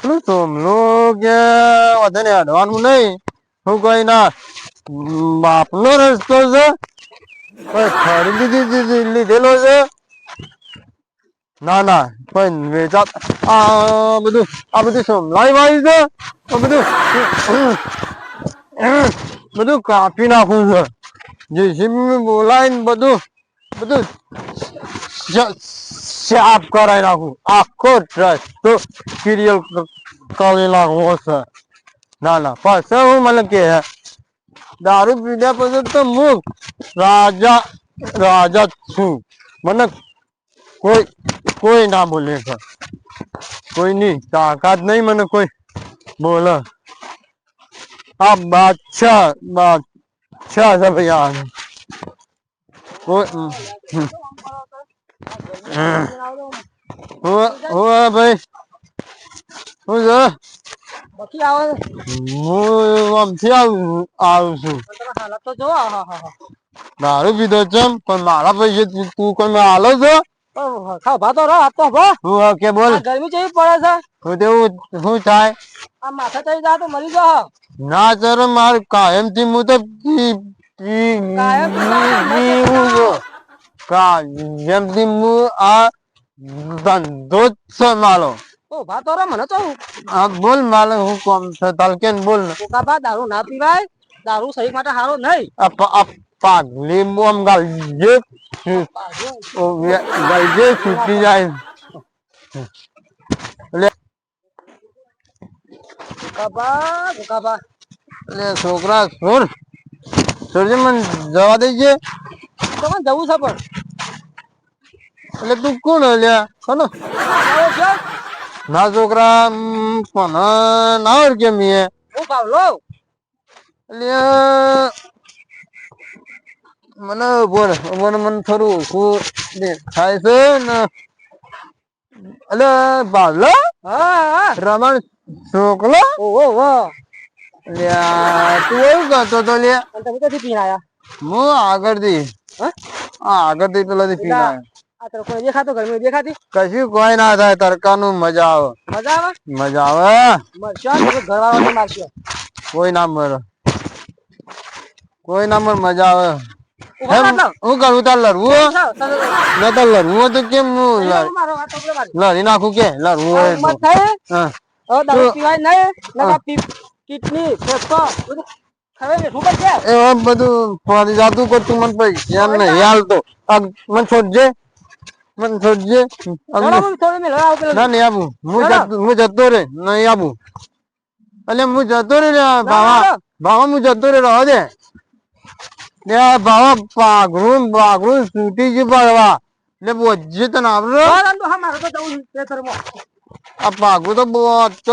એટલું સોમલું કે વધારે અડવાનું નહીં. હું કઈ ના, બાપનો રસ્તો છે. લીધેલો છે. ના ના, કોઈ વેચા આ બધું આ બધું સોમલાઈ વાળી છે. આ બધું બધું કાપી નાખું છે. જેસીબી બોલાવીને બધું બધું શ- સાફ કરાવી નાખું આખો રસ્તો સિરિયલ કરી નાખવો છે ના ના પાસે હું મને કે દારૂ પીધા પછી તો હું રાજા રાજા છું મને કોઈ કોઈ ના બોલે છે કોઈની તાકાત નહીં મને કોઈ બોલે આ બાદશાહ બાદશાહ છે ભાઈ કોઈ ભાઈ. શું જો. બકી આવે હું આમથી આવું આવું છું. હાલત તો જોવો હા હા હા. દારૂ પીધો ચમ પણ મારા પૈસે તું કોઈ હાલો છો? હા ખાવ ભાતો તો ભો. હું કે બોલ. ગરમી જેવી પડે છે. હું તેવું શું થાય? આ માથા ચડી જાય તો મરી જાઓ ના સર મારું કાયમથી હું તો કાયમ. થી હું આ ધંધો જ છે મારો ભાતો રહો મને તો આ બોલ મારે હું કોમ છે? બોલ ને. કોકાબા દારૂ ના પીવાય. દારૂ શરીર માટે સારો નહીં. આ પ- આ પાઘલી બોમ ગાલજે ઓ વે- ગાલજે છૂટી જાય. એટલે કોકાબા છોકરા છોડ. છોડજે મને જવા દેજે. તો જવું છે પણ. એટલે તું કોણ અલ્યા કોનો ના? છોકરા પણ ના ઓળખે મીએ હું? પાવલો એટલે મને બોલ મને મને થોડું શું થાય છે ને? અલે બાવલો હા હા. રમણ છોકલો. ઓહો ઓહો લ્યા તું એવું કહેતો તો લે તમે ક્યાંથી પીને આયા હું આગળથી. હા? હા આગળથી પેલાથી પીને આવ્યો. આ તડકો નહીં દેખાતો ગરમી દેખાતી? કશું કોઈ ના થાય તડકાનું મજા આવે. મજા આવે? મજા આવે. મરશો ઘરવાળાને મારશો. કોઈ ના મરે. કોઈ ના મરે મજા આવે. ઊભા એમ, રહો તો. હું કરું? તાર લડવું હે? જાઓ, તમે ન તો લડવું તો કેમ હું લડ- નાખું કે? લડવું હોય તો. તો- કિડની ફેફસો બધું ફરી જાતું કરતું મને પૈસા નહીં આ મને છોડજે મને છોડજે. ના નહીં આપું. હું હું જતો રે નહીં આપું. એટલે હું જતો રે. ભાવા. ભાવા હું જતો રે રહો દે. ભાવા પાઘરું પાઘરું સૂટી ગયું પડવા એટલે બોજે તને આવડે હા, રાંધો, હા, મારે તો જવું છે. ખેતરમાં. આ પાઘરું તો બહુ તો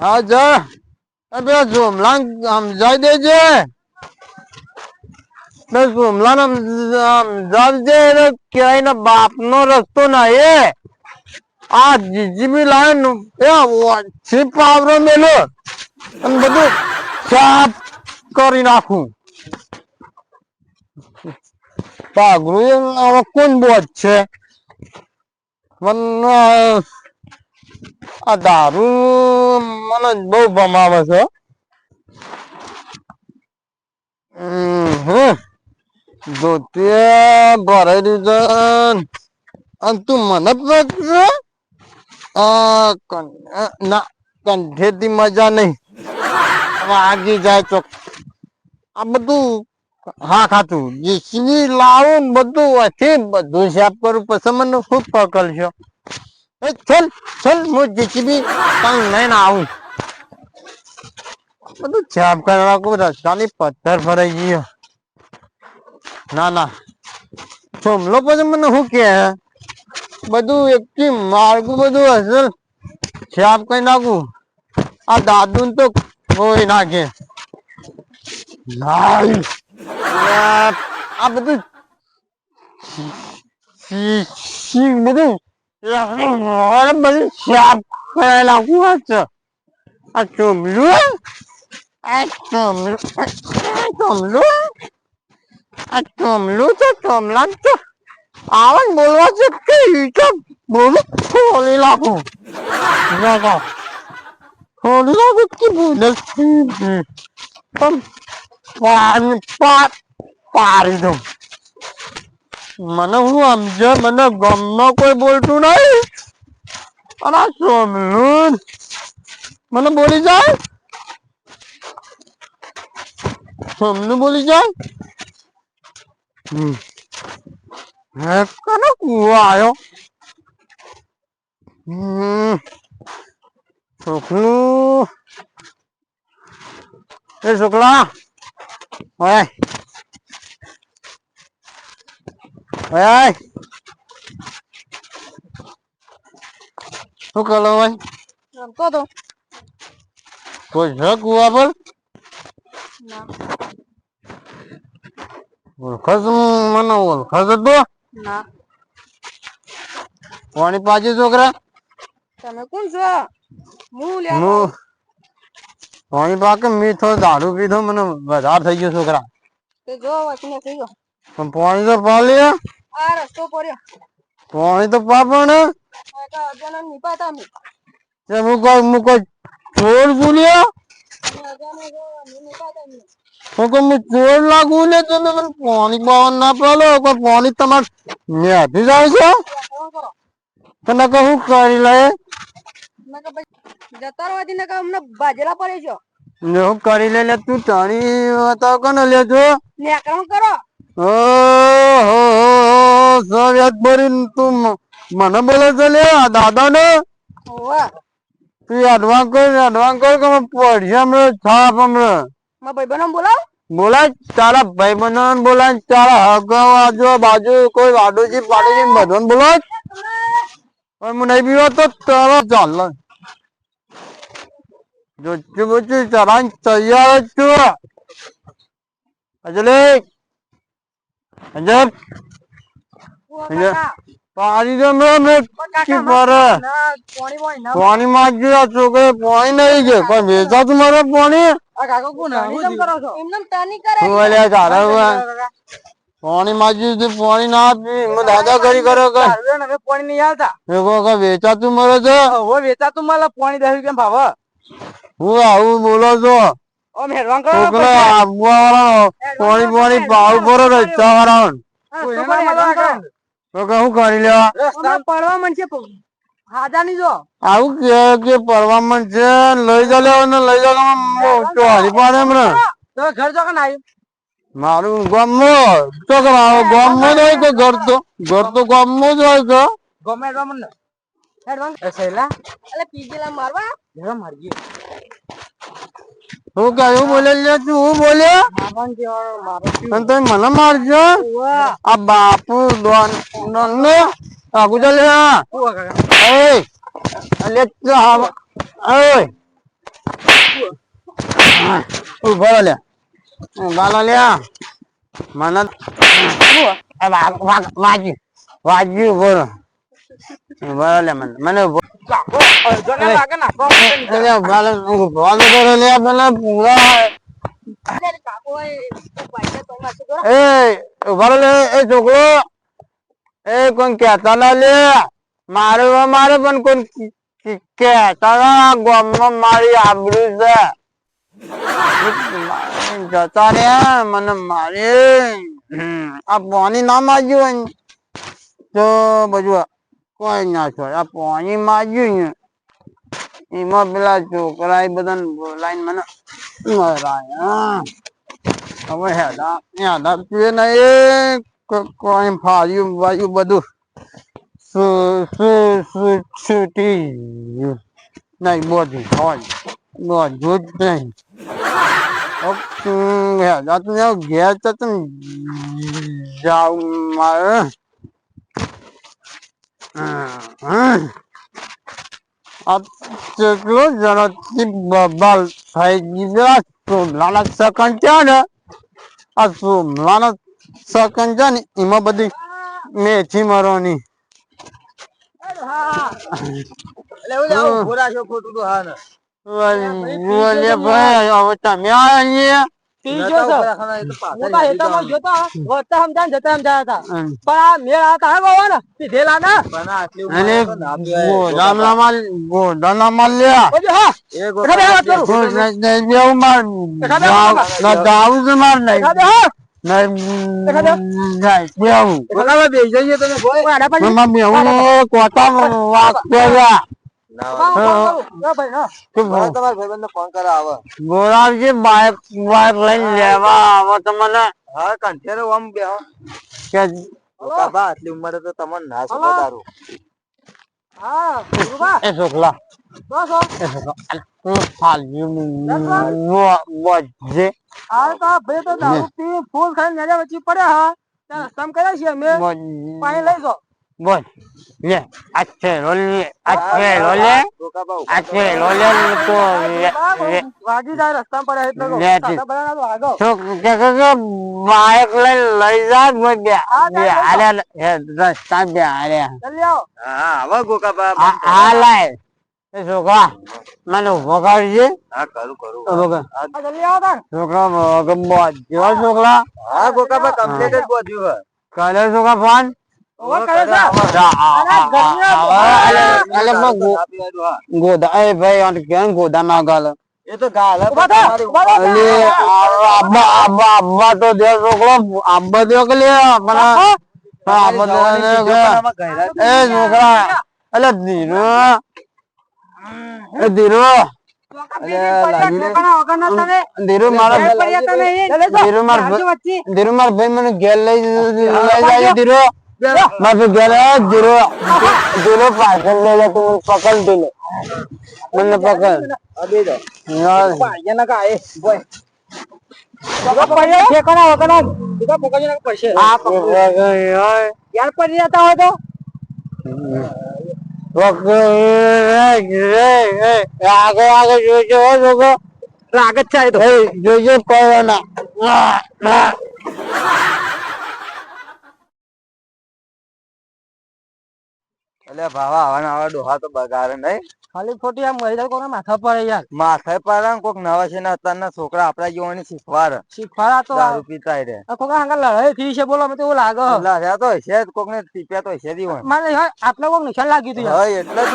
હા જા. પેલા સોમલાન સમજાઈ દેજે. બે સોમલાન સમજાવી દે એટલે ક્યાંય ના બાપનો રસ્તો ના એ આ જીજીબી લાઈન એ છીપ પાવરો મેલો. અને બધું સાફ કરી નાખું. પાઘરું હવે કોણ બોજ છે? મને આ દારૂ મને બહુ ભમાવે છે. હમ, હમ. ધોતિયા ભરાઈ દીધા. અને તું મને ના, કંઠેથી મજા નહીં. વાગી જાય તો આ બધું હા ખાતું. જીસીબી લાવું ને બધું હતી બધું સાફ કરું. પછી મને ખૂબ પકડશો એ ચલ ચલ, હું જીસીબી કઈ લઈને આવું. બધું સાફ કરવા કોઈ રસ્તાની પથ્થર ભરાઈ ગયો. ના ના ચોમલો પછી મને શું કે બધું એકથી માર્ગું બધું અસલ સાફ કરી નાખું આ દાદુ તો કોઈ નાખે નાઈ યાર, આ બધું સી સી બધું યાર, બધું સાફ કરી નાખું આ છે આ ચોમલું આ ચોમલું આ ચોમલું આ ચોમલું તો ચોમલા તો આવે ને બોલવા છે કે કે બોલો ખોલી નાખું નાખો ખોલી નાખું કે બોલે પણ પાણી પા પાડી દઉં. મને હું સમજે, મને ગમનો કોઈ બોલતું નહીં. અને આ સોમલું મને બોલી જાય. સોમનું બોલી જાય. હમ. હે કનો કૂવો આવ્યો હમ. છોકલું એ છોકલા ઓય. ઓય શું કરો ભાઈ? રમતો તો કોઈ છે કુવા પર? ના. ઓળખસ મને ઓળખસ તો. ના. કોની પાછી છોકરા? તમે કોણ છો? હું લ્યા હું કોની પાકે મીઠો દારૂ પીધો મને વધારે થઈ ગયો છોકરા. તે જો વચને થઈ ગયો. પણ પાણી તો પા લે આ રસ્તો પડ્યો. પાણી તો પા પણ. આ તો અજાના નીપાતા અમે. તે હું કોઈ હું કોઈ ચોર બોલ્યો અમે અજાના જો અમે નીપાતા અમે હું કોઈ હું ચોર લાગુ ને તમે મને પાણી પાવા ના કોઈ પાણી તમારે નેથી જાય છે તને કહું કરી લે મેં કે ભાઈ જતા રહેવાથી ને કે અમને બાજરા પડે છો. ને હું કરી લે લે તું તાણી બતાવ કોને લેજો. નેકરમ કરો. ઓહો સવ્યાત ભરીને તું મને બોલે છે લે દાદા ને ઓવા તું એડવાન્સ કર એડવાન્સ કર કે પડી હમણાં છાપ હમણાં માં ભાઈ બનો બોલાવ. બોલાય તારા ભાઈ બંધો બોલાય તારા હગા આજુ બાજુ કોઈ વાડોજી પાડોજી બધો બોલાય પણ હું નહીં પીવો તો તારો ચાલ જોચી બોચી ચરાન તૈયાર જ છું. અજલે અજબ પાણી તો મેં મેં કી પર ના કોણી બોય ના. પાણી માંગી આ છોકરે પાણી નહીં ગયો કોઈ વેચા તું મારે પાણી? આ કાકા કોણ એમ કરો છો? એમને તાની કરે તું તારા પાણી માંગ્યું છે પાણી ના હું દાદા કરી કરો કે? હવે પાણી નહીં આવતા કે મરે છે? હવે વેચાતું મારા પાણી દસ રૂપિયા ભાવ. હું આવું બોલો છો? ઓ મહેરબાન કરો છોકરા આપવા પાણી પાણી પાવ પર રસ્તા વાળા તો કે હું કરી લેવા? પડવા મન હાજા ની જો. આવું કે કે પરવામણ છે? લઈ જા લેવો ને લઈ જા તો હરી પાડે એમને તો ઘર જો કે આવ્યું મારું ગામમાં જ હોય કે ઘર તો? ઘર તો ગામમાં જ હોય કે? ગમે પીજેલા મારવા. જરા મારજી. હું કયું બોલે લે તું હું બોલ્યો અને તમે મને મારજો આ બાપુ દોન ને આગુ ચાલે હા ઉવા કાકા Ê! Anh મને ra hả? Ê! Ui, vỡ મને nè. છોકરો. એ કોણ કેતા ના લે મારે મારે પણ કોણ કેતા ના ગામમાં મારી આબરૂ છે જતા રે મને મારે આ પાણી ના માગ્યું તો બધું કોઈ ના છોડે આ પાણી માગ્યું ને, એમાં પેલા છોકરા એ બધા બોલાઈને મને મરાય. હવે હેડા હેડા પીએ ને એ કોઈ ફાર્યું વાયું બધું. છૂટી નહીં, બધું હોય. બધું જ નહીં. હેડા તું ઘેર તો જાવ મારે. કેટલો ઝડપથી બબાલ થઈ ગયો સોમલાના સેકન્ડ છે ને? આ સોમલાના સેકન્ડ છે ને એમાં બધી મેથી મરવાની. તમે આયા છે મોટા હેતામાં જોતો વચ્ચે સમજાય જતા સમજાયા હતા. પણ આ મેળ આવતા હે બાબા ને પીધેલા ના અને ગોદાના માલ લ્યા. ઓજો હા. નહીં- નહીં બેવું માર. એખાદે દાવ- હા. ના. દાવું છે માર નહીં એખાદે હા. નહીં એખાદે? નહીં બેવું કોઈ આડા પડી એમાં બેવું કોટામાં વાગતો ગયા હા, ફોન કરું. હા ભાઈ હા કે ભો- ગોરાવજી બાઈક બાઈક લઈને લેવા આવો તમને હા. ગુરુબા એ છોકલા બસ હો. એ છોકલા આટલું ફાલ્યું વો- વજે. આ તો આ ભાઈ તો દારૂ પી ફૂલ ખાઈને પડ્યા હા. ત્યાં રસ્તામાં કર્યા છીએ અમે. પાણી લઈ જાઓ. બોલ. લે આ છે લે આ છે લે આ છે લે તો વાગી જાય રસ્તામાં પડ્યા એટલે. લે તે. સાદા બધાના તો વાગો. તો કે કે કે બાઈક લઈને લઈ જા બે બે હા, બે આરે હે રસ્તા બે આરે જલ્દી આવો આ લાય એ છોકરા મને વગાડજે કરજે ઊભો કર. આ જલ્દી આવો તાણ. છોકરા ગમો જેવા છોકરા કરે છોકરા. ફોન ઓવર કરે છે. જા, આ, અલે, અલે, મો ગો- ગોદા એ ભાઈ આને કેમ ગોદા ના ગાલે થા. અલે આ- આબા આબા આબા તો દે છોકરો આબા દે કે લે મને આબા દે એ છોકરા અલે ધીરો. એ ધીરો. ધીરુ મારા ધીરુ મારા ધીરુ એ. માર ભાઈ મને ઘેર લઈ જાય ધીરો. તું પકડ ધીરો મને પકડ યાર, ઊભા પડ્યા ઠેકાણા વગરના. ઊભા પકડજો ને પડશે. આ પકડ યાર. પડી જતા હોય તો આગળ આગળ જોજો છે જોજો એટલે ભાવા આવા આવા ડોહા તો બગાડે નહીં. ખાલી ખોટી આમ મહિલા કોના માથા પર યાર. માથા પર કોક નવા છે ને અત્યારના છોકરા આપડા જેવાની શીખવાડ. શીખવાડા તો દારૂ પીતા રે. કોક હાંગા લડાઈ થઈ છે બોલો મને તો એવું લાગે. લાગ્યા તો હશે કોક ને ટીપ્યા તો હશે જ ઈવન. મારે હા, કોક નિશાન લાગ્યું હતું હા એટલે જ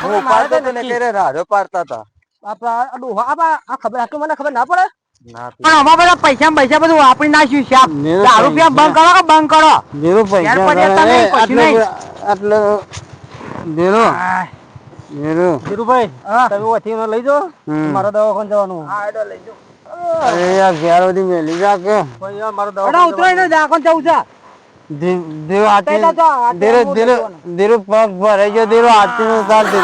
હું ઉપાડતો તને કે રાડો પાડતા હતા. આપડા ડોહા આ ખબર આટલું મને ખબર ના પડે. પણ અમારા બધા પૈસા પૈસા બધું વાપરી નાખ્યું છે દારૂ પીવા બંધ કરો કે બંધ કરો? ધીરો પૈસા આટલો ધીરો ધીરુભાઈ તમે ઓથી લઈ જાઓ. મારો દવાખાને જવાનું. હા એડો લઈ જાઓ. અરે યાર ઘેર સુધી મેલી જા કે ભાઈ યાર મારો દવાખાને ઉતરાઈ ને દવાખાને જવું છે. ધી- ધીરો હાથી પેલા તો હાથે ધીરો આંગળું ધીરો લેવાનું. ધીરો પગ ભરાઈ ગયો નું ઉતાર તો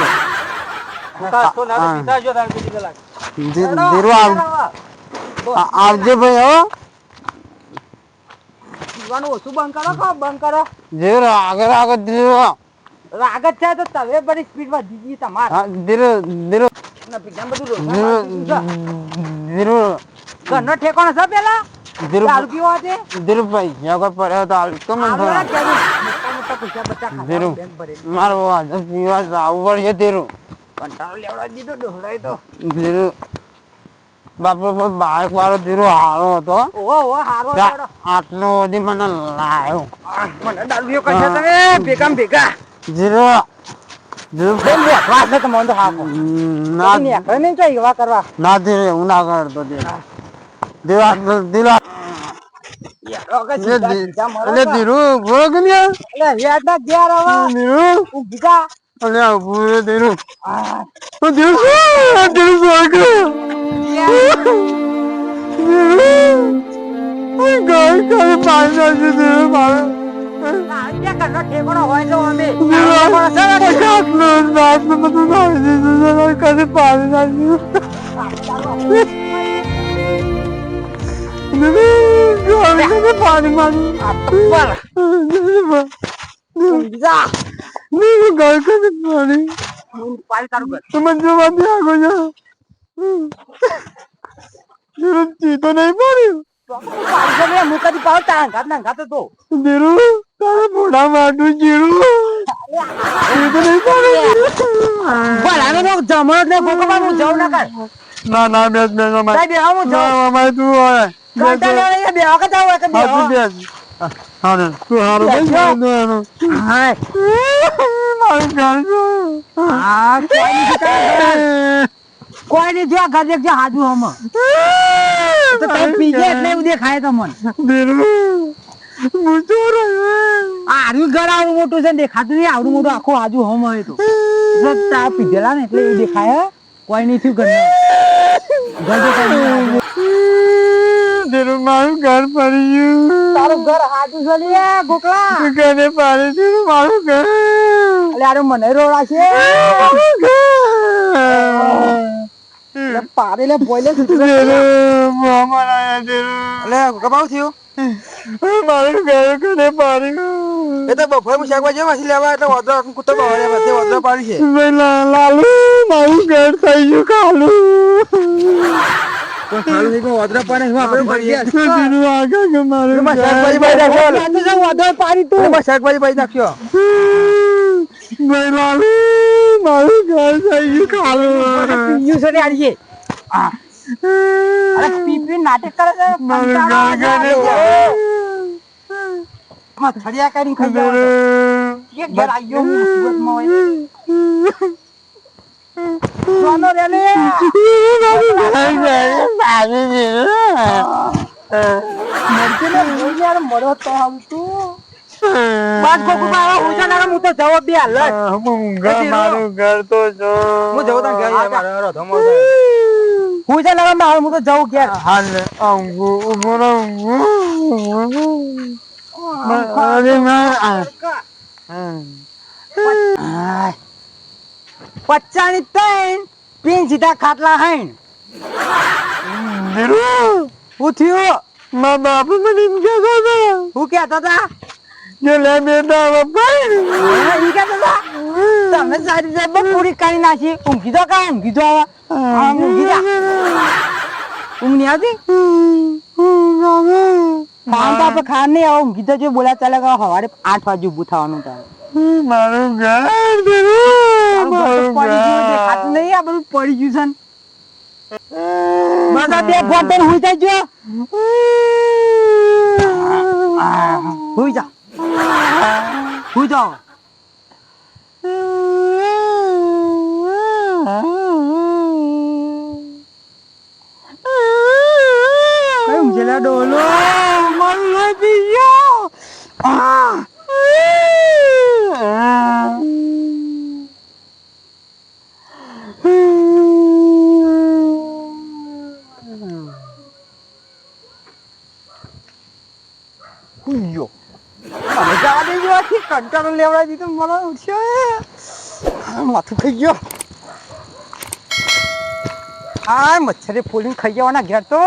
ના જો દારૂ પીધી પેલા. ધી- ધીરો આવ- આ- આવજે ભાઈ હો. પીવાનું ઓછું બંધ કરો કો બંધ કરો? જે આગળ આગળ ધીરો રાગ જ છે તો તમે બધી સ્પીડમાં દીધી તમારે. હા, ધીરો ધીરો છે. ઘરનો ઠેકાણો છે પેલા? ધીરો દારૂ પીવા છે? ધીરો પૈસા કોઈ પડ્યો તો હાલ તો મને આવડે થોડા. જ જરૂર. મોટા મોટા પૈસા બચ્ચા ખાતા ધીરો બેંક ભરી. મારો પીવા જવું પડશે ધીરો કંટાળો લેવડાવી દીધો ડોહલાઈ તો ધીરો બાપુ બાઈક વાળો ધીરો હારો હતો. ઓહો ઓહો હારો. આટલો બધી મને લાયો. મને દારૂડિયો કરશે તમે? ભેગા ભેગા. ધીરો ધીરો. બેન બેઠવા છે તમને તો હાકો. ના. નેકળે નહીં એવા કરવા. ના ધીરે હું ના કરતો ધીરો. સીધા સીધા એટલે. બોલો કે ધીરો. ઓ સ્વર્ગ ગાય પાણી નાખી મારે દીધું કદી પાણી નાખ્યું પાણી મારું ઊભી જા. પાણી તારું જોવા દે આગો જા ધીરો ચીતો નહીં પડ્યું લે, મુકાથી પાડો, તારા અંગાત ના અંગાત હતો. ધીરુ તારે મોઢા માટું જીરું નો હું ના બેસ બેસ અમારે હું તું બેસ, હા, તું. હા તું હારું. હા, કોઈ નહીં જોયા ઘર. દેખજો હાજુ હમ. તો તમે પીજે એટલે એવું દેખાય તમને. ધીરુ, હું ચોર આવ્યો. આ આર્યું ઘર આવડું મોટું છે દેખાતું નહીં. આવડું મોટું આખું હાજુ હમ હોય તો. ચા પીધેલા ને એટલે એવું દેખાય કોઈ નહીં થયું ઘર મારું ઘર પડી ગયું. તારું ઘર હાજુ છે ગોકળા? ઘરે પાડી ધીરુ, મારું ઘર. એટલે આરું મને રોડા છે. પાડે લે બોલે ધીરુ, આયા ધીરુ. એટલે કપાવ થયું? મારું ઘર એ તો હું શાકભાજી જેમ હસી લેવા એટલે કૂતરો બાવળે પછી વાંદરો પાડી છે. ભાઈ લા- લાલુ મારું ઘર થઈ ગયું કાલું. પણ ખાલું થઈ ગયું પાડે હું આપણે મરી ગયા ધીરુ, આગળ કે મારું શાકભાજી બાઈ નાખ્યો. પાડી તું. શાકભાજી પાડી નાખ્યો. ભાઈ લાલુ. મારું ઘર થઈ ગયું કાલું પીયું છે ને આડીએ અરે પીપી નાટક કરે છે મારું ઘર ઘરે. માં થડિયા કરીને ખાઈ જાવ એક ઘર આઈ ગયો હું સુરતમાં હોય. સોનો રે લે. ને યાર તો આવતું. બસ ગોકુભાઈ, હવે હું છે હું તો જવાબ દે હાલ જ. મારું ઘર તો જો. હું જવું તાન ઘેર મારો રો ધમો. હું છે ને હું તો જવું ઘેર. હાલ ઊંઘું ને. અરે માં પચ્ચાની તૈન પીન સીધા ખાટલા હાઈન ધીરુ હું થયું મારા બાપુ મને એમ કહેતો હતો હું કહેતા હતા જા જો સવારે આઠ વાગે ઊભું તારે નહીં આ બધું પડી ગયું છે ને. બસ આ બે ગોતન હુઈ જજો હુઈ જા હુઈ જાઓ કઈ ઊંઘેલા ડોલો મારું લોહી પી ગયો આ હુઈ ગયો મને જવા કંટાળો લેવડાવી દીધો. મને ઉઠ્યો માથું ખાઈ ગયો. આ મચ્છરે ફૂલીને ખાઈ જવાના ઘેર તો.